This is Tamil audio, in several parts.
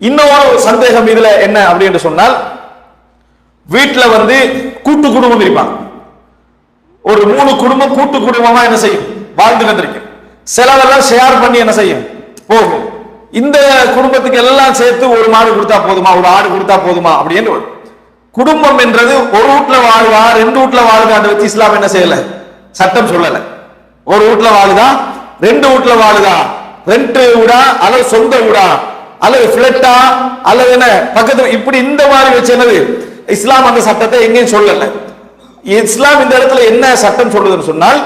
இன்னொரு சந்தேகம் இதுல என்ன அப்படின்னு சொன்னால் வீட்டுல வந்து கூட்டு குடும்பம் இருப்பாங்க. ஒரு மூணு குடும்பம் கூட்டு குடும்பமா என்ன செய்யும்? வாழ்ந்து வந்திருக்கு. செலவெல்லாம் ஷேர் பண்ணி என்ன செய்யும்? போகும். இந்த குடும்பத்துக்கு எல்லாம் சேர்த்து ஒரு மாடு கொடுத்தா போதுமா? ஒரு ஆடு கொடுத்தா போதுமா? அப்படின்னு குடும்பம் என்றது ஒரு வீட்டுல வாழ்வா ரெண்டு வீட்டுல வாழுதான்னு வச்சு இஸ்லாம் என்ன செய்யல? சட்டம் சொல்லல. ஒரு வீட்டுல வாழுதா? ரெண்டு வீட்டுல வாழுதா? ரெண்டு வீடா அல்லது சொந்த வீடா அல்லது பிளட்டா அல்லது என்ன? பக்கத்துல இப்படி இந்த மாதிரி வச்சு என்னது? இஸ்லாம் அந்த சட்டத்தை எங்கேயும் சொல்லல. இஸ்லாம் இந்த இடத்துல என்ன சட்டம் சொல்லுதுன்னு சொன்னால்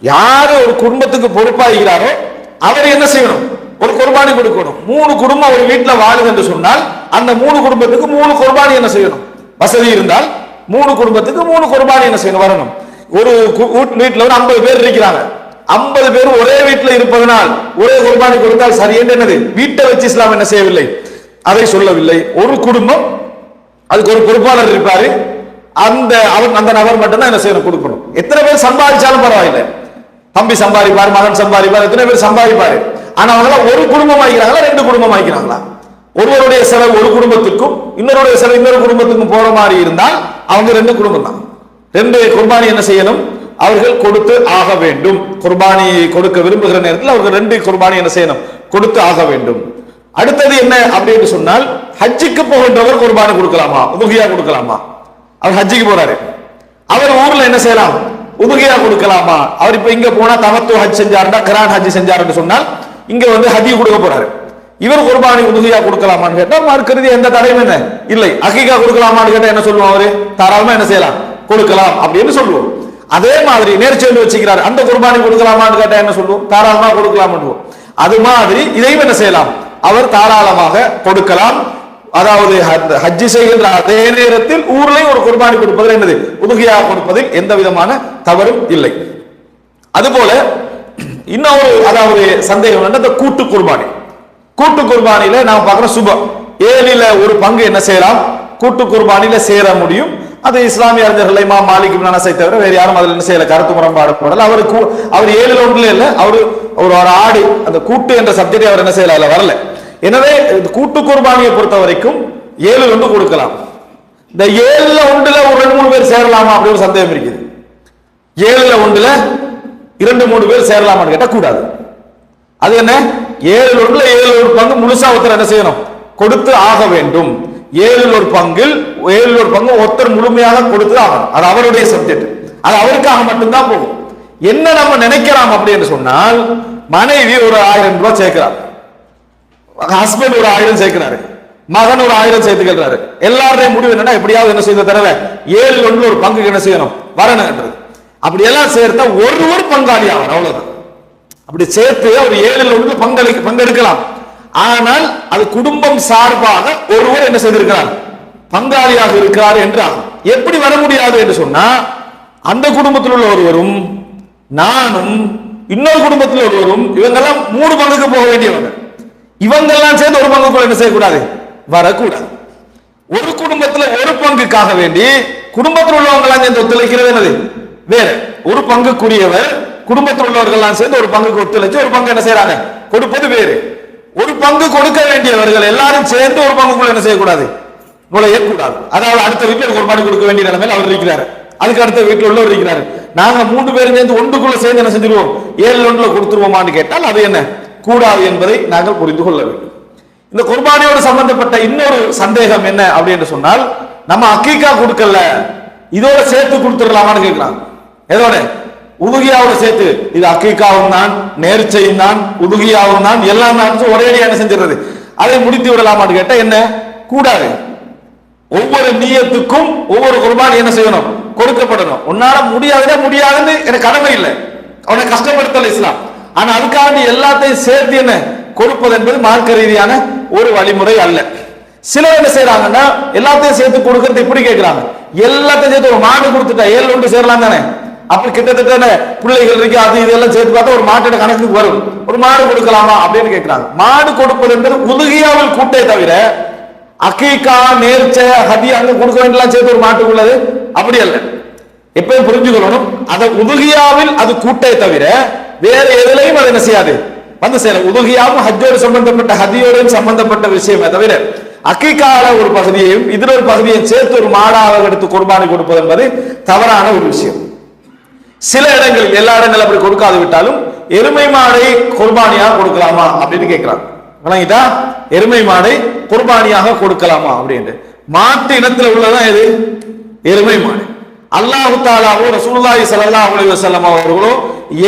யாரு ஒரு குடும்பத்துக்கு பொறுப்பாகிறாரோ அவர் என்ன செய்யணும்? ஒரு குர்பானி கொடுக்கணும். மூணு குடும்பம் ஒரு வீட்டில் வாழுது என்று சொன்னால் அந்த மூணு குடும்பத்துக்கு மூணு குர்பானி என்ன செய்யணும்? வசதி இருந்தால் மூணு குடும்பத்துக்கு மூணு குர்பானி என்ன செய்யணும்? வரணும். ஒரு கு- வீட்- ஒரு ஐம்பது பேர் இருக்கிறாங்க. ஐம்பது பேர் ஒரே வீட்டில் இருப்பதனால் ஒரே குர்பானி கொடுத்தால் சரி. என்னது? வீட்டை வச்சு இஸ்லாம் என்ன செய்யவில்லை? அதை சொல்லவில்லை. ஒரு குடும்பம் அதுக்கு ஒரு பொறுப்பாளர் இருப்பாரு. அந்த அவர் அந்த நபர் மட்டும்தான் என்ன செய்யணும்? கொடுக்கணும். எத்தனை பேர் சம்பாதிச்சாலும் பரவாயில்லை. தம்பி சம்பாதிப்பார் மகன் சம்பாதிப்பார் எத்தனை பேர் சம்பாதிப்பாரு. ஆனா அவங்க ஒரு குடும்பம் ஆகிறாங்களா ரெண்டு குடும்பம் ஆகிறாங்களா ஒருவருடைய செலவு ஒரு குடும்பத்துக்கும் இன்னொருடைய செலவு இன்னொரு குடும்பத்துக்கும் போற மாதிரி இருந்தால் அவங்க ரெண்டு குடும்பம் தான் ரெண்டு குர்பானி என்ன செய்யணும்? அவர்கள் கொடுத்து ஆக வேண்டும். குர்பானி கொடுக்க விரும்புகிற நேரத்தில் அவர்கள் ரெண்டு குர்பானி என்ன செய்யணும்? கொடுத்து ஆக வேண்டும். அடுத்தது என்ன அப்படின்னு சொன்னால் ஹஜ்ஜுக்கு போகின்றவர் குர்பானி கொடுக்கலாமா? உதுகியா கொடுக்கலாமா? அவர் ஹஜ்ஜுக்கு போறாரு. அவர் ஊர்ல என்ன செய்யலாம்? உதுகியா கொடுக்கலாமா? அவர் இப்ப இங்க போனா தமத்து ஹஜ் செஞ்சாருன்னா கிரான் ஹஜ் செஞ்சாருன்னு சொன்னால் இங்க வந்து ஹஜ்ஜி கொடுக்க போறாரு. இவர் குர்பானி உதுகியா கொடுக்கலாமான்னு கேட்டா மறுக்கிறது எந்த தடையும் என்ன? இல்லை. அகிகா கொடுக்கலாமான்னு கேட்டா என்ன சொல்லுவோம் அவரு தாராளமா என்ன செய்யலாம்? கொடுக்கலாம் அப்படின்னு சொல்லுவோம். அதே மாதிரி நேர்ச்சொல்லி வச்சுக்கிறார். அந்த குர்பானி கொடுக்கலாமான்னு கேட்டா என்ன சொல்லுவோம்? தாராளமா கொடுக்கலாம்னு அது மாதிரி இதையும் என்ன செய்யலாம்? அவர் தாராளமாக கொடுக்கலாம். அதாவது ஹஜ்ஜி செய்கின்ற அதே நேரத்தில் ஊர்லயும் ஒரு குர்பானி கொடுப்பதில் என்னது? உதுகியா கொடுப்பதில் எந்த விதமான தவறும் இல்லை. அதுபோல இன்னொரு அதாவது சந்தேகம் என்ன இந்த கூட்டு குர்பானி. கூட்டு குர்பானியில நாம் பார்க்கிற சுபம். ஏழில ஒரு பங்கு என்ன செய்யலாம்? கூட்டு குர்பானியில சேர முடியும். அது இஸ்லாமிய அறிஞர்கள் இமாம் மாலிக் இப்னு தவிர வேறு யாரும் அதில் என்ன செய்யல? கருத்து முரண்பாடு போடல. அவர் கூ- அவர் ஏழு ஒன்றுல இல்ல அவர் ஒரு ஒரு ஆடு அந்த கூட்டு என்ற சப்ஜெக்ட் அவர் என்ன செய்யல? அதுல வரல. எனவே இந்த கூட்டு குர்பானியை பொறுத்த வரைக்கும் ஏழு ஒன்று கொடுக்கலாம். இந்த ஏழுல ஒன்றுல ஒரு ரெண்டு மூணு பேர் சேரலாமா? அப்படி ஒரு சந்தேகம் இருக்குது. ஏழுல ஒன்றுல இரண்டு மூணு பேர் சேரலாமான்னு கேட்ட கூடாது. அது என்ன? ஏழு ஒன்றுல ஏழு ஒரு பங்கு முழுசா ஒருத்தர் என்ன செய்யணும்? கொடுத்து ஆக வேண்டும். ஏழு ஒரு பங்கில் ஏழு ஒரு பங்கு ஒருத்தர் முழுமையாக கொடுத்து ஆகணும். அது அவருடைய சப்ஜெக்ட் அது அவருக்காக மட்டும்தான் போகும். என்ன நம்ம நினைக்கிறோம் அப்படின்னு சொன்னால் மனைவி ஒரு ஆயிரம் ரூபாய் சேர்க்கிறார். ஹஸ்பண்ட் ஒரு ஆயிரம் சேர்க்கிறாரு. மகன் ஒரு ஆயிரம் சேர்த்துக்கிறாரு எல்லாருடைய முடிவு என்னன்னா எப்படியாவது என்ன செய்த தடவை ஏழு ஒன்று ஒரு பங்கு என்ன செய்யணும்? வரணுன்றது அப்படி எல்லாம் சேர்த்தா ஒரு பங்காளி ஆகணும் அவ்வளவுதான். அப்படி சேர்த்து அவர் ஏழில் ஒன்று பங்களிக்க பங்கெடுக்கலாம். ஆனால் அது குடும்பம் சார்பாக ஒருவர் என்ன செய்திருக்கிறார்? பங்காளியாக இருக்கிறார் என்று எப்படி வர முடியாது என்று சொன்னா அந்த குடும்பத்தில் உள்ள ஒருவரும் நானும் இன்னொரு குடும்பத்தில் ஒருவரும் இவங்கெல்லாம் மூணு பங்குக்கு போக வேண்டியவங்க இவங்கெல்லாம் சேர்ந்து ஒரு பங்குக்குள்ள என்ன செய்யக்கூடாது? வரக்கூடாது. ஒரு குடும்பத்துல ஒரு பங்குக்காக வேண்டி குடும்பத்தில் உள்ளவங்களாம் சேர்ந்து ஒத்துழைக்கிறது என்னது? வேற. ஒரு பங்குக்குரியவர் குடும்பத்தில் உள்ளவர்கள் சேர்ந்து ஒரு பங்குக்கு ஒத்துழைச்சு ஒரு பங்கு என்ன செய்யறாங்க? கொடுப்பது வேறு. ஒரு பங்கு கொடுக்க வேண்டியவர்கள் எல்லாரும் சேர்ந்து ஒரு பங்குக்குள்ள என்ன செய்யக்கூடாது? நுழையக்கூடாது. அதாவது அடுத்த வீட்டில் ஒரு மணி கொடுக்க வேண்டிய நிலைமையில் அவர் இருக்கிறாரு. அதுக்கு அடுத்த வீட்டில் உள்ளவர் இருக்கிறார். நாங்க மூன்று பேரும் சேர்ந்து ஒன்றுக்குள்ள சேர்ந்து என்ன செஞ்சிருவோம்? ஏழு ஒன்றுல கொடுத்துருவோமான்னு கேட்டால் அது என்ன? கூடாது என்பதை நாங்கள் புரிந்து கொள்ள வேண்டும். இந்த குர்பானியோடு சம்பந்தப்பட்ட இன்னொரு சந்தேகம் என்ன அப்படின்னு சொன்னால் நம்ம அக்கீக்கா கொடுக்கல இதோட சேர்த்து கொடுத்துடலாமான்னு கேட்கிறாங்க எதோட? உதுகியாவோட சேர்த்து இது அக்கிக்காவும் தான் நேர்ச்சையும் தான் உதுகியாவும் தான் எல்லாம் தான் ஒரே என்ன செஞ்சிடுறது? அதை முடித்து விடலாமான்னு கேட்டா என்ன? கூடாது. ஒவ்வொரு நீயத்துக்கும் ஒவ்வொரு குர்பானி என்ன செய்யணும்? கொடுக்கப்படணும். உன்னால முடியாதுன்னா முடியாதுன்னு எனக்கு கடமை இல்லை. அவனை கஷ்டப்படுத்தல இஸ்லாம். ஆனா அதுக்காக நீ எல்லாத்தையும் சேர்த்து என்ன? கொடுப்பது என்பது மார்க்க ரீதியான ஒரு வழிமுறை அல்ல. சிலர் என்ன செய்யறாங்கன்னா எல்லாத்தையும் சேர்த்து கொடுக்கறது இப்படி கேட்கிறாங்க எல்லாத்தையும் சேர்த்து ஒரு மாடு கொடுத்துட்டா ஏழு ஒன்று சேரலாம் தானே? அப்படி கிட்டத்தட்ட என்ன பிள்ளைகள் இருக்கு அது இதெல்லாம் சேர்த்து பார்த்தா ஒரு மாட்டோட கணக்குக்கு வரும். ஒரு மாடு கொடுக்கலாமா அப்படின்னு கேட்கிறாங்க. மாடு கொடுப்பது என்பது உதுகியாவில் கூட்டே தவிர அக்கீக்கா நேர்ச்ச ஹதி அங்க கொடுக்க வேண்டியலாம் சேர்த்து ஒரு மாட்டுக்கு உள்ளது. அப்படி அல்ல. எப்பயும் புரிஞ்சுக்கொள்ளணும். அதை உதுகியாவில் அது கூட்டே தவிர வேற எதுலையும் அதை என்ன செய்யாது? வந்து சேர உதுகியாவும் ஹஜ்ஜோடு சம்பந்தப்பட்ட ஹதியோடு சம்பந்தப்பட்ட விஷயமே தவிர அக்கிக்கால ஒரு பகுதியையும் இதில் ஒரு பகுதியையும் சேர்த்து ஒரு மாடாக எடுத்து குர்பானி கொடுப்பது என்பது தவறான ஒரு விஷயம். சில இடங்களில் எல்லா இடங்களும் அப்படி கொடுக்காது விட்டாலும் எருமை மாடை குர்பானியாக கொடுக்கலாமா அப்படின்னு கேட்கிறாங்க. வழங்கிட்டா எருமை மாடை குர்பானியாக கொடுக்கலாமா அப்படின்ட்டு. மாட்டு இனத்துல உள்ளதான் எது? எருமை மாடு. அல்லாஹு தாலாவோ ரசூலுல்லாஹி ஸல்லல்லாஹு அலைஹி வஸல்லம் அவர்களோ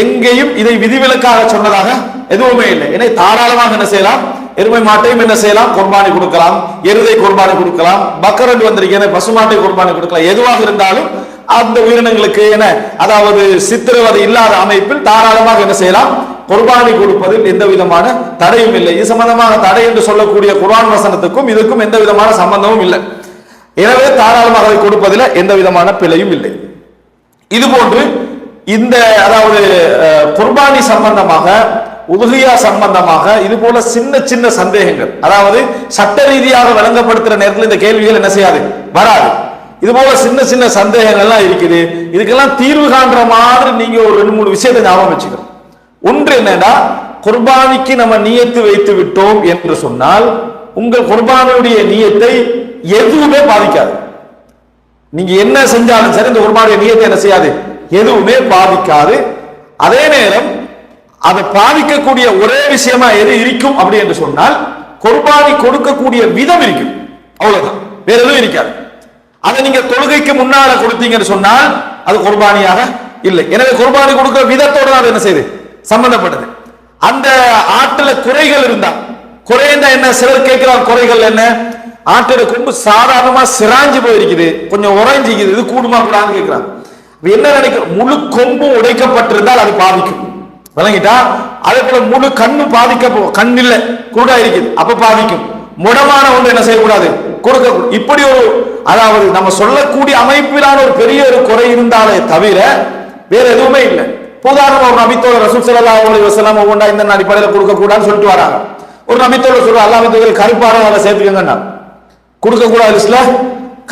எங்கேயும் இதை விதிவிலக்காக சொன்னதாக எதுவுமே இல்லை. ஏன்னா தாராளமாக என்ன செய்யலாம்? எருமை மாட்டையும் என்ன செய்யலாம்? குர்பானி கொடுக்கலாம். எருதை குர்பானி கொடுக்கலாம். பக்கரண்டு வந்திருக்கேன் பசுமாட்டை குர்பானி கொடுக்கலாம். எதுவாக இருந்தாலும் அந்த உயிரினங்களுக்கு என அதாவது சித்திரவதை இல்லாத அமைப்பில் தாராளமாக என்ன செய்யலாம்? குர்பானி கொடுப்பதில் எந்த விதமான தடையும் இல்லை. இது சம்பந்தமாக தடை என்று சொல்லக்கூடிய குர்ஆன் வசனத்துக்கும் இதுக்கும் எந்த விதமான சம்பந்தமும் இல்லை. எனவே தாராளமாக அதை கொடுப்பதில் எந்த விதமான பிழையும் இல்லை. இது போன்று இந்த அதாவது குர்பானி சம்பந்தமாக உதுகியா சம்பந்தமாக இது போல சின்ன சின்ன சந்தேகங்கள் அதாவது சட்ட ரீதியாக விளங்கப்படுத்துற நேரத்தில் இந்த கேள்விகள் என்ன செய்யாது? வராது. இது போல சின்ன சின்ன சந்தேகங்கள்லாம் இருக்குது. இதுக்கெல்லாம் தீர்வு காண்ற மாதிரி நீங்க ஒரு ரெண்டு மூணு விஷயத்தை ஞாபகம் வச்சுக்கணும். ஒன்று என்னன்னா குர்பானிக்கு நம்ம நியத்து வைத்து விட்டோம் என்று சொன்னால் உங்கள் குர்பானியுடைய நியத்தை எதுவுமே பாதிக்காது. நீங்க என்ன செஞ்சாலும் சரி இந்த குர்பானுடைய நியத்தை என்ன செய்யாது? எதுவுமே பாதிக்காது. அதே நேரம் அதை பாதிக்கக்கூடிய ஒரே விஷயமா எது இருக்கும் அப்படி என்று சொன்னால் குர்பானி கொடுக்கக்கூடிய விதம் இருக்கும். அவ்வளவுதான். வேற எதுவும் இருக்காது. அதை நீங்க தொழுகைக்கு முன்னால கொடுத்தீங்கன்னு சொன்னால் அது குர்பானியாக இல்லை. எனவே குர்பானி கொடுக்கிற விதத்தோட தான் அது என்ன செய்யுது? சம்பந்தப்பட்டது. அந்த ஆட்டுல குறைகள் இருந்தா குறைந்தா என்ன? சிலர் கேட்கிறார் குறைகள் என்ன? ஆட்டோட கொம்பு சாதாரணமா சிராஞ்சு போயிருக்குது கொஞ்சம் உறைஞ்சிக்குது இது கூடுமா கூடாதுன்னு கேட்கிறாங்க. என்ன நினைக்கிற முழு கொம்பும் உடைக்கப்பட்டிருந்தால் அது பாதிக்கும். விளங்கிட்டா? அதே போல முழு கண்ணு பாதிக்க கண் இல்லை குருடா இருக்குது அப்ப பாதிக்கும். முடமான ஒன்று என்ன செய்யக்கூடாது? கொடுக்க இப்படி ஒரு அதாவது நம்ம சொல்லக்கூடிய அமைப்பிலான ஒரு பெரிய ஒரு குறை இருந்தாலே தவிர வேற எதுவுமே இல்லை. உதாரணமா ஒரு நபித்தோட ரசூல் ஸல்லல்லாஹு அலைஹி வசலாம் ஒவ்வொன்றா இந்த அடிப்படையில் கொடுக்க கூடாதுன்னு சொல்லிட்டு வராங்க. ஒரு நபித்தோட சொல்ற அல்லா வந்து கருப்பாரம் அதை சேர்த்துக்கங்கண்ணா. கொடுக்க கூடாது லிஸ்ட்ல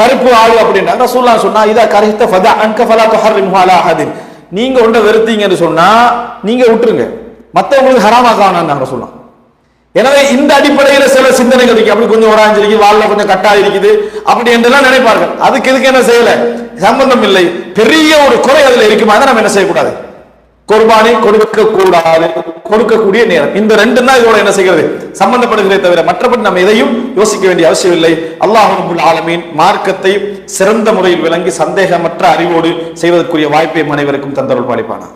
கருப்பு ஆளு அப்படின்னா ரசூல்லா சொன்னா இதா கரைத்த ஃபதா அன்க ஃபலா துஹர்ரிமு அலா ஹதின் நீங்க ஒன்றை வெறுத்தீங்கன்னு சொன்னா நீங்க விட்டுருங்க. மத்தவங்களுக்கு ஹராமாக்கானாங்க ரசூல்லா எனவே இந்த அடிப்படையில சில சிந்தனைகள் இருக்கு. அப்படி கொஞ்சம் ஓராஞ்சு இருக்கு கொஞ்சம் கட்டா இருக்குது. அப்படி என்றெல்லாம் நினைப்பார்கள். அதுக்கு இதுக்கு என்ன செய்யல? சம்பந்தம் இல்லை. பெரிய ஒரு குறை அதுல இருக்குமா? நம்ம என்ன செய்யக்கூடாது? குர்பானி கொடுக்க கூடாது கொடுக்கக்கூடிய நேரம். இந்த ரெண்டு தான் இதோட என்ன செய்கிறது? சம்பந்தப்படுகிறதே தவிர மற்றபடி நம்ம எதையும் யோசிக்க வேண்டிய அவசியம் இல்லை. அல்லாஹ் ஆலமீன் மார்க்கத்தை சிறந்த முறையில் விளங்கி சந்தேகமற்ற அறிவோடு செய்வதற்குரிய வாய்ப்பை அனைவருக்கும் தந்தருள் பாடிப்பானா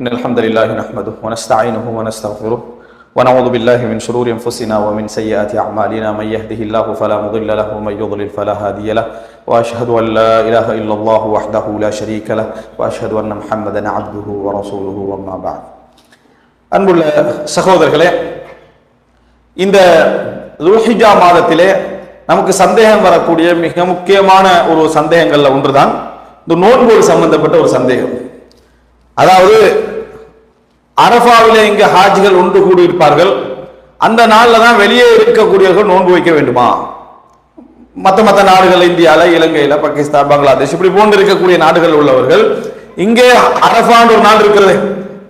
إن الحمد لله نحمده ونستعينه ونستغفره ونعوذ بالله من شرور أنفسنا ومن سيئات أعمالنا من يهده الله فلا مضل له ومن يضلل فلا هادي له وأشهد أن لا إله إلا الله وحده لا شريك له وأشهد أن محمدا عبده ورسوله وما بعد அன்புள்ள சகோதரர்களே இந்த துல்ஹிஜா மாதத்திலே நமக்கு சந்தேகம் வரக்கூடிய மிக முக்கியமான ஒரு சந்தேகங்கள்ல ஒன்றுதான் இந்த நோன்போடு சம்பந்தப்பட்ட ஒரு சந்தேகம் அதாவது அரபாவிலே இங்கு ஹாஜிகள் ஒன்று கூடி இருப்பார்கள் அந்த நாளில் தான் வெளியே இருக்கக்கூடியவர்கள் நோன்பு வைக்க வேண்டுமா? மற்ற மற்ற நாடுகள் இந்தியாவில் இலங்கையில் பாகிஸ்தான் பங்களாதேஷ் இப்படி போன்று இருக்கக்கூடிய நாடுகள் உள்ளவர்கள் இங்கே அரபான் ஒரு நாள் இருக்கிறது.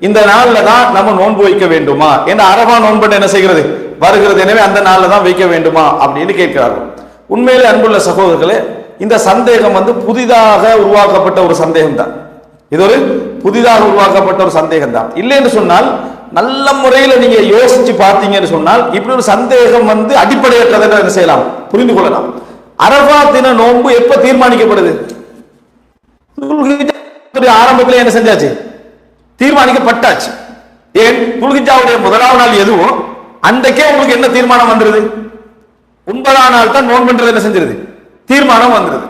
இந்த நாளில் தான் நம்ம நோன்பு வைக்க வேண்டுமா? ஏன்னா அரபா நோன்பு என்ன செய்கிறது? வருகிறது. எனவே அந்த நாளில் தான் வைக்க வேண்டுமா? அப்படின்னு கேட்கிறார்கள். உண்மையிலே அன்புள்ள சகோதரர்களே இந்த சந்தேகம் வந்து புதிதாக உருவாக்கப்பட்ட ஒரு சந்தேகம் தான் இது ஒரு புதிதாக உருவாக்கப்பட்ட ஒரு சந்தேகம் தான் இல்லை என்று சொன்னால் நல்ல முறையில் நீங்க யோசிச்சு பார்த்தீங்கன்னு சொன்னால் இப்படி ஒரு சந்தேகம் வந்து அடிப்படையற்றதை என்ன செய்யலாம்? புரிந்து கொள்ளலாம். அரபா தின நோன்பு எப்ப தீர்மானிக்கப்படுது? ஆரம்பத்தில் என்ன செஞ்சாச்சு? தீர்மானிக்கப்பட்டாச்சு. ஏன்? குல்கிஜாவுடைய முதலாவது நாள் எதுவும் அன்றைக்கே உங்களுக்கு என்ன தீர்மானம் வந்துருது? ஒன்பதாம் நாள் தான் நோன்புன்றது என்ன செஞ்சிருது? தீர்மானம் வந்துருது.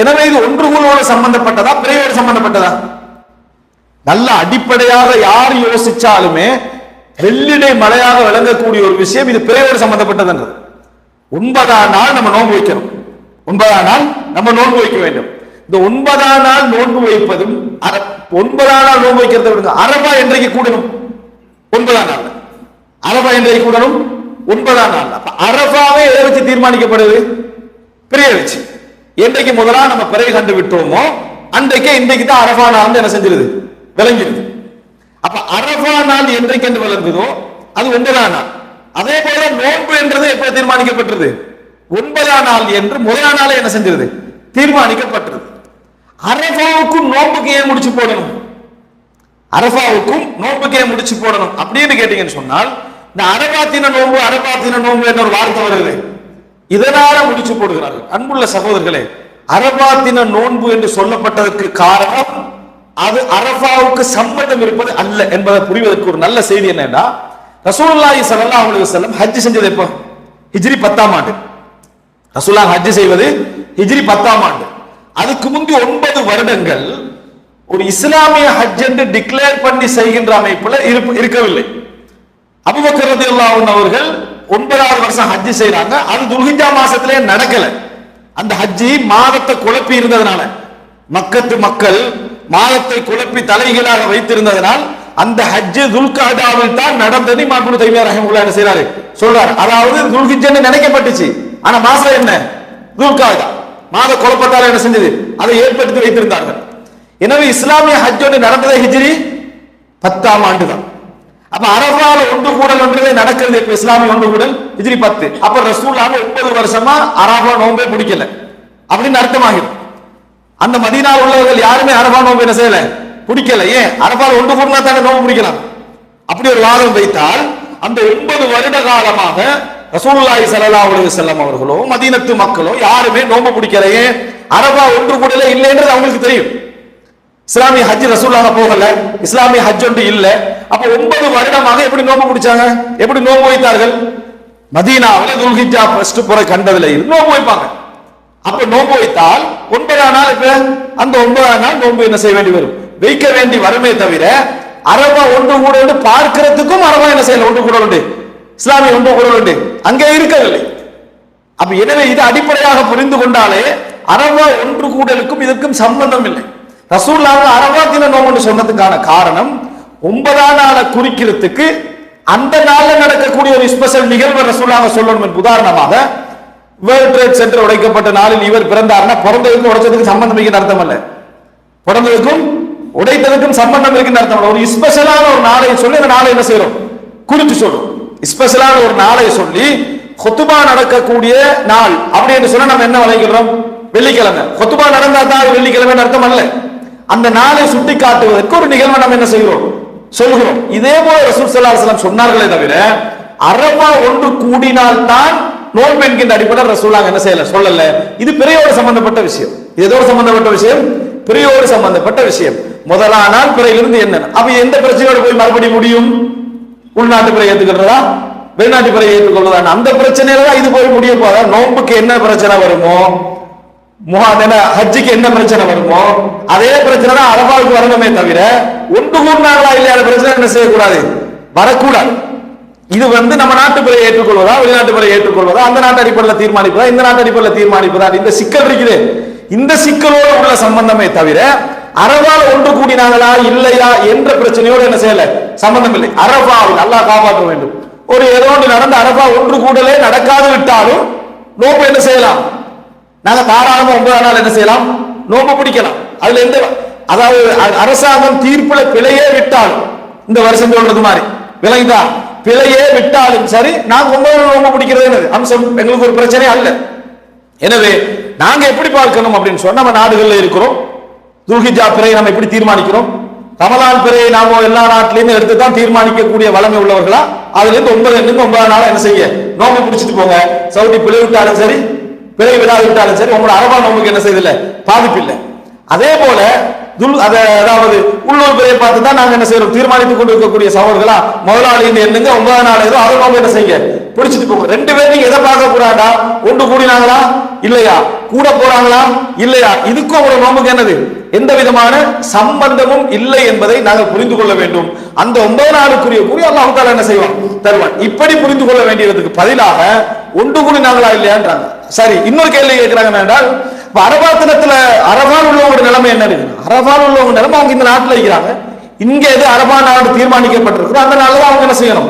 எனவே இது ஒன்று குழுவோட சம்பந்தப்பட்டதா பிறையோடு சம்பந்தப்பட்டதா? நல்ல அடிப்படையாக யார் யோசிச்சாலுமே வெள்ளிடை மலையாக விளங்கக்கூடிய ஒரு விஷயம் இது பிறையோடு சம்பந்தப்பட்டதுன்றது ஒன்பதாம் நாள் நம்ம நோன்பு வைக்கணும். ஒன்பதாம் நாள் நம்ம நோன்பு வைக்க வேண்டும். இந்த ஒன்பதாம் நாள் நோன்பு வைப்பதும் ஒன்பதாம் நாள் நோன்பு வைக்கிறத விடுங்க அரபா என்றைக்கு கூடணும்? ஒன்பதாம் நாள். அரபா என்றைக்கு கூடணும்? ஒன்பதாம் நாள். அப்ப அரபாவே எதை வச்சு தீர்மானிக்கப்படுது? பிறைய வச்சு. என்றைக்கு முதலா நம்ம பிறையை கண்டு விட்டோமோ அன்றைக்கே இன்றைக்கு தான் அரபா நாள் என்ன செஞ்சிருது? விளங்கிருது அப்ப அரபா நாள் என்றைக்கு என்று விளங்குதோ அது ஒன்பதாம் நாள். அதே போல நோன்பு என்றது எப்ப தீர்மானிக்கப்பட்டது? ஒன்பதாம் நாள் என்று முதலாம் நாளே என்ன செஞ்சிருது? தீர்மானிக்கப்பட்டது. அரபாவுக்கும் நோன்புக்கு ஏன் முடிச்சு போடணும்? அரபாவுக்கும் நோன்புக்கு ஏன் முடிச்சு போடணும்? அப்படின்னு கேட்டீங்கன்னு சொன்னால் இந்த அரபாத்தின நோன்பு அரபாத்தின நோன்பு என்ற ஒரு வார்த்தை வருது. இதனால முடிச்சு போடுகிறார்கள். அன்புள்ள சகோதரர்களே அரபாத்தின நோன்பு என்று சொல்லப்பட்டதற்கு காரணம் அது அரபாவுக்கு சம்பந்தம் இருப்பது அல்ல என்பதை புரிவதற்கு ஒரு நல்ல செய்தி என்னன்னா ரசூலுல்லாஹி ஸல்லல்லாஹு அலைஹி வஸல்லம் ஹஜ் செஞ்சது எப்போ? ஹிஜ்ரி பத்தாம் ஆண்டு. ரசூல்லா ஹஜ் செய்வது ஹிஜ்ரி பத்தாம் ஆண்டு. அதுக்கு முந்தி ஒன்பது வருடங்கள் ஒரு இஸ்லாமிய ஹஜ் என்று டிக்ளேர் பண்ணி செய்கின்ற அமைப்புல இருக்கவில்லை. அபுபக்கர் ரலியல்லாஹு அவர்கள் ஒன்பதாவது வருஷம் ஹஜ் செய்யறாங்க அது துல்ஹிஜா மாசத்திலே நடக்கல. அந்த ஹஜ்ஜி மாதத்தை குழப்பி இருந்ததுனால மக்கத்து மக்கள் மாதத்தை குழப்பி தலைகீழாக வைத்திருந்ததனால் அந்த ஹஜ்ஜு துல்காதாவில் தான் நடந்தது மாப்பிள தைமியா ரஹிமுல்லா என்ன செய்றாரு? சொல்றாரு. அதாவது துல்கிஜன்னு நினைக்கப்பட்டுச்சு. ஆனா மாசம் என்ன? துல்காதா மாத குழப்பத்தால் என்ன செஞ்சது? அதை ஏற்படுத்தி வைத்திருந்தார்கள். எனவே இஸ்லாமிய ஹஜ் ஒன்று நடந்ததே ஹிஜ்ரி? பத்தாம் ஆண்டு தான் அப்ப அரபால ஒன்று கூடல் ஒன்றே நடக்கிறது. இப்ப இஸ்லாமிய ஒன்று கூடல் ஹிஜ்ரி பத்து. அப்ப ரசூல்லாம ஒன்பது வருஷமா அரபா நோம்பே பிடிக்கல. அப்படின்னு அர்த்தமாகிறது அந்த மதீனா உள்ளவர்கள் யாருமே அரபா நோம்பு என்ன செய்யல? பிடிக்கல ஏன்? அரபால் ஒன்று கூடனா தானே நோம்பு பிடிக்கலாம். அப்படி ஒரு வாதம் வைத்தால் அந்த ஒன்பது வருட காலமாக ரசூல்லாய் ஸல்லல்லாஹு உலக செல்லம் அவர்களோ மதீனத்து மக்களோ யாருமே நோம்பு பிடிக்கல. ஏன்? அரபா ஒன்று கூடல இல்லைன்றது அவங்களுக்கு தெரியும். இஸ்லாமிய ஹஜ் ரசூல்லாக போகல. இஸ்லாமிய ஹஜ் ஒன்று இல்ல. அப்ப ஒன்பது வருடமாக எப்படி நோம்பு பிடிச்சாங்க? எப்படி நோம்பு வைத்தார்கள்? மதீனாவில் துல்ஹிஜா ஃபர்ஸ்ட் புற கண்டதுல நோம்பு வைப்பாங்க. அப்ப நோன்பு வைத்தால் ஒன்பதாம் நாள் இப்ப அந்த ஒன்பதாம் நாள் நோன்பு என்ன செய்ய வேண்டி வரும்? வைக்க வேண்டி வருமே தவிர அரபா ஒன்று கூட உண்டு பார்க்கிறதுக்கும் அரபா என்ன செய்யல? ஒன்று கூட உண்டு. இஸ்லாமிய ஒன்று கூட உண்டு. அங்கே இருக்கவில்லை. அப்ப எனவே இது அடிப்படையாக புரிந்து கொண்டாலே அரபா ஒன்று கூடலுக்கும் இதற்கும் சம்பந்தம் இல்லை. ரசூல்லாங்க அரபா தின நோம்புன்னு சொன்னதுக்கான காரணம் ஒன்பதாம் நாளை குறிக்கிறதுக்கு அந்த நாளில் நடக்கக்கூடிய ஒரு ஸ்பெஷல் நிகழ்வு ரசூலாக சொல்லணும் உதாரணமாக வேர்ல்ட் ட்ரேட் சென்டர் உடைக்கப்பட்ட நாளில் இவர் பிறந்தார்னா பிறந்ததுக்கும் உடைச்சதுக்கு சம்பந்தம் இருக்குன்னு அர்த்தம் அல்ல பிறந்ததுக்கும் உடைத்ததுக்கும் சம்பந்தம் இருக்குன்னு அர்த்தம் இல்ல. ஒரு ஸ்பெஷலான ஒரு நாளை சொல்லி அந்த நாளை என்ன செய்யறோம்? குறித்து சொல்லும் ஸ்பெஷலான ஒரு நாளை சொல்லி கொத்துபா நடக்கக்கூடிய நாள் அப்படி என்று சொன்னா நம்ம என்ன வழங்குகிறோம் வெள்ளிக்கிழமை. கொத்துபா நடந்தா தான் வெள்ளிக்கிழமை அர்த்தம் அல்ல அந்த நாளை சுட்டி காட்டுவதற்கு ஒரு நிகழ்வை நம்ம என்ன செய்கிறோம்? சொல்கிறோம். இதே போல ரசூல் ஸல்லல்லாஹு சொன்னார்களே தவிர அரபா ஒன்று கூடினால் தான் நோன்பு என்கின்ற அடிப்படையில் ரசூலாங்க என்ன செய்யல? சொல்லல. இது பிறையோடு சம்பந்தப்பட்ட விஷயம். இது எதோடு சம்பந்தப்பட்ட விஷயம்? பிறையோடு சம்பந்தப்பட்ட விஷயம். முதலா நாள் பிறையிலிருந்து என்ன? அப்ப எந்த பிரச்சனையோடு போய் மறுபடி முடியும்? உள்நாட்டு பிறை ஏத்துக்கிறதா வெளிநாட்டு பிறை ஏற்றுக்கொள்வதா அந்த பிரச்சனையில தான் இது போய் முடிய போதா நோன்புக்கு என்ன பிரச்சனை வருமோ? முகாதன ஹஜ்ஜுக்கு என்ன பிரச்சனை வருமோ? அதே பிரச்சனை தான் அரபாவுக்கு வரணுமே தவிர ஒன்று கூடினாங்களா இல்லையா? பிரச்சனை என்ன செய்யக்கூடாது? வரக்கூடாது. இது வந்து நம்ம நாட்டு பிறை ஏற்றுக்கொள்வதா வெளிநாட்டு ஏற்றுக்கொள்வதா அந்த நாட்டு அடிப்படையில் தீர்மானிப்பதா இந்த நாட்டு அடிப்படையில் தீர்மானிப்பதா? இந்த சிக்கல் இருக்குது. இந்த சிக்கலோடு உள்ள சம்பந்தமே தவிர அரபால் ஒன்று கூடினாங்களா இல்லையா என்ற பிரச்சனையோடு என்ன செய்யல? சம்பந்தம் இல்லை. அரபாவில் நல்லா காப்பாற்ற வேண்டும். ஒரு ஏதோ ஒன்று நடந்த அரபா ஒன்று கூடலே நடக்காது விட்டாலும் நோம்பு என்ன செய்யலாம்? நாங்க தாராளமா ஒன்பதாம் நாள் என்ன செய்யலாம்? நோம்பு பிடிக்கலாம். அதுல எந்த அதாவது அ- அரசாங்கம் தீர்ப்புல பிழையே விட்டாலும் இந்த வருஷம் சொல்றது மாதிரி. விளங்குதா? பிழையே விட்டாலும் சரி நாங்க ஒன்பது ரொம்ப பிடிக்கிறதுன்னு பிடிக்கிறது அம்சம் எங்களுக்கு ஒரு பிரச்சனை அல்ல. எனவே நாங்க எப்படி பார்க்கணும் அப்படின்னு சொன்னா நம்ம நாடுகள்ல இருக்கிறோம். துல்ஹிஜா பிறையை நம்ம எப்படி தீர்மானிக்கிறோம்? ரமலான் பிறையை நாம எல்லா நாட்டிலையும் எடுத்து தான் தீர்மானிக்கக்கூடிய வளமை உள்ளவர்களா? அதுல இருந்து ஒன்பது இருந்து ஒன்பதாம் நாள் என்ன செய்ய? நோம்பு பிடிச்சிட்டு போங்க. சவுதி பிழை விட்டாலும் சரி பிழை விடாது விட்டாலும் சரி உங்களோட அரபா நோம்புக்கு என்ன செய்யல பாதிப்பு இல்லை. அதே போல அதாவது உள்ளூர் பிறையை பார்த்து தான் நாங்க என்ன செய்யறோம்? தீர்மானித்துக் கொண்டு இருக்கக்கூடிய சகோதரர்களா முதலாளி எண்ணுங்க ஒன்பதாம் நாள் ஏதோ அதை நோம்பு என்ன செய்யுங்க? பிடிச்சிட்டு போங்க. ரெண்டு பேரும் எதை பார்க்க கூடாதா ஒன்று கூடினாங்களா? இல்லையா? கூட போறாங்களா? இல்லையா? இதுக்கும் ஒரு நோம்புக்கு என்னது? எந்த விதமான சம்பந்தமும் இல்லை என்பதை நாங்கள் புரிந்து கொள்ள வேண்டும். அந்த ஒன்பது நாளுக்குரிய கூறி அல்லாஹு தாலா என்ன செய்வான்? தருவான். இப்படி புரிந்து கொள்ள வேண்டியதுக்கு பதிலாக ஒன்று கூடினாங்களா இல்லையான்றாங்க. சரி இன்னொரு கேள்வி கேட்கிறாங்க என்றால் இப்ப அரபா தினத்துல அரபால் உள்ளவங்க நிலைமை என்ன இருக்கு அரபால் உள்ளவங்க நிலைமை அவங்க இந்த நாட்டில் இருக்கிறாங்க. இங்க எது அரபா நாடு தீர்மானிக்கப்பட்டிருக்கு அந்த நாள்ல அவங்க என்ன செய்யணும்?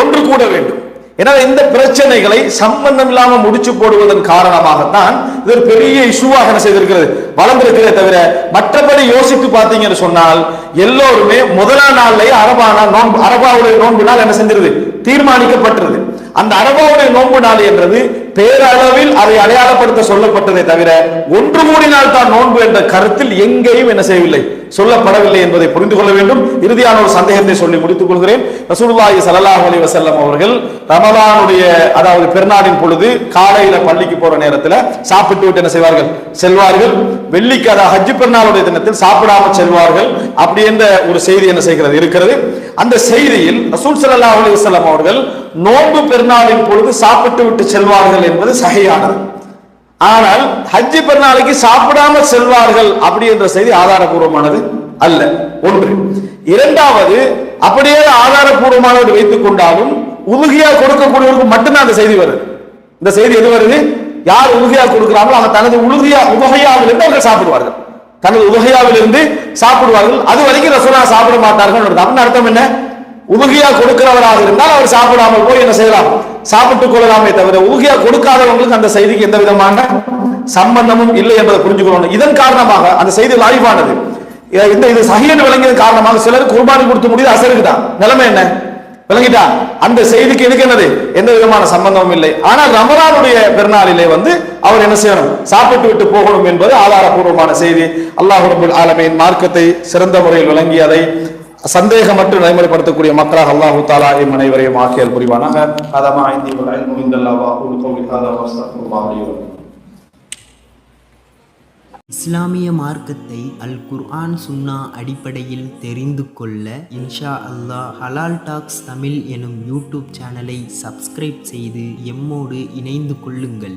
ஒன்று கூட வேண்டும். எனவே இந்த பிரச்சனைகளை சம்பந்தம் இல்லாமல் முடிச்சு போடுவதன் காரணமாகத்தான் இது ஒரு பெரிய இஷ்யூவாக என்ன செய்திருக்கிறது? வளர்ந்திருக்கிறதே தவிர மற்றபடி யோசித்து பார்த்தீங்கன்னு சொன்னால் எல்லோருமே முதலாம் நாள்லயே அரபானா நோன்பு அரபாவுடைய நோன்பு நாள் என்ன செஞ்சிருது? தீர்மானிக்கப்பட்டிருது. அந்த அரபாவுடைய நோன்பு நாள் என்றது பேரளவில் அதை அடையாளப்படுத்த சொல்லப்பட்டதை தவிர ஒன்று மூடினால் தான் நோன்பு என்ற கருத்தில் எங்கேயும் என்ன செய்யவில்லை. சொல்லப்படவில்லை என்பதை புரிந்து கொள்ள வேண்டும். இறுதியான ஒரு சந்தேகத்தை சொல்லி முடித்துக் கொள்கிறேன். ரசூலுல்லாஹி ஸல்லல்லாஹு அலி வசல்லம் அவர்கள் ரமலானுடைய அதாவது பெருநாளின் பொழுது காலையில பள்ளிக்கு போற நேரத்தில் சாப்பிட்டு விட்டு என்ன செய்வார்கள்? செல்வார்கள். வெள்ளிக்கு அதாவது ஹஜ் பெருநாளுடைய தினத்தில் சாப்பிடாம செல்வார்கள். அப்படி என்ற ஒரு செய்தி என்ன செய்கிறது? இருக்கிறது. அந்த செய்தியில் ரசூல் ஸல்லல்லாஹு அலி வசல்லம் அவர்கள் நோன்பு பெருநாளின் பொழுது சாப்பிட்டு விட்டு செல்வார்கள் என்பது சகையானது ஆனால் ஹஜ்ஜி பெருநாளைக்கு சாப்பிடாம செல்வார்கள் அப்படி என்ற செய்தி ஆதாரபூர்வமானது அல்ல. ஒன்று. இரண்டாவது அப்படியே ஆதாரபூர்வமானவர் வைத்துக் கொண்டாலும் உதுகியா கொடுக்கக்கூடியவருக்கு மட்டும்தான் அந்த செய்தி வருது. இந்த செய்தி எது வருது? யார் உதுகியா கொடுக்கிறாங்களோ அவங்க தனது உலுகியா உதகையாவிலிருந்து அவர்கள் சாப்பிடுவார்கள். தனது உதகையாவிலிருந்து சாப்பிடுவார்கள். அது வரைக்கும் ரசோனா சாப்பிட மாட்டார்கள். அப்படின்னு அர்த்தம் என்ன? உதுகியா கொடுக்கிறவராக இருந்தால் அவர் சாப்பிடாமல் போய் என்ன செய்யலாம்? சாப்பிட்டுக் கொள்ளலாமே தவிர ஊகியா கொடுக்காதவங்களுக்கு அந்த செய்திக்கு எந்த விதமான சம்பந்தமும் இல்லை என்பதை புரிஞ்சுக்கணும் இதன் காரணமாக அந்த செய்தி லாய்வானது இந்த இது சகியன் விளங்கியது காரணமாக சிலர் குர்பானி கொடுத்து முடியுது அசருக்குதான் நிலைமை என்ன? விளங்கிட்டா? அந்த செய்திக்கு இதுக்கு என்னது? எந்த விதமான சம்பந்தமும் இல்லை. ஆனால் ரமலானுடைய பெருநாளிலே வந்து அவர் என்ன செய்யணும்? சாப்பிட்டு விட்டு போகணும் என்பது ஆதாரபூர்வமான செய்தி. அல்லாஹ் ரபுல் மார்க்கத்தை சிறந்த முறையில் விளங்கியதை சந்தேகமற்று நடைமுறைப்படுத்தக்கூடிய மக்களாக அல்லாஹு தாலா எம் அனைவரையும் ஆக்கியல் புரிவானாக. அதமா ஐந்தி இஸ்லாமிய மார்க்கத்தை அல் குர்ஆன் சுன்னா அடிப்படையில் தெரிந்து கொள்ள இன்ஷா அல்லாஹ் ஹலால் டாக்ஸ் தமிழ் எனும் யூடியூப் சேனலை சப்ஸ்கிரைப் செய்து எம்மோடு இணைந்து கொள்ளுங்கள்.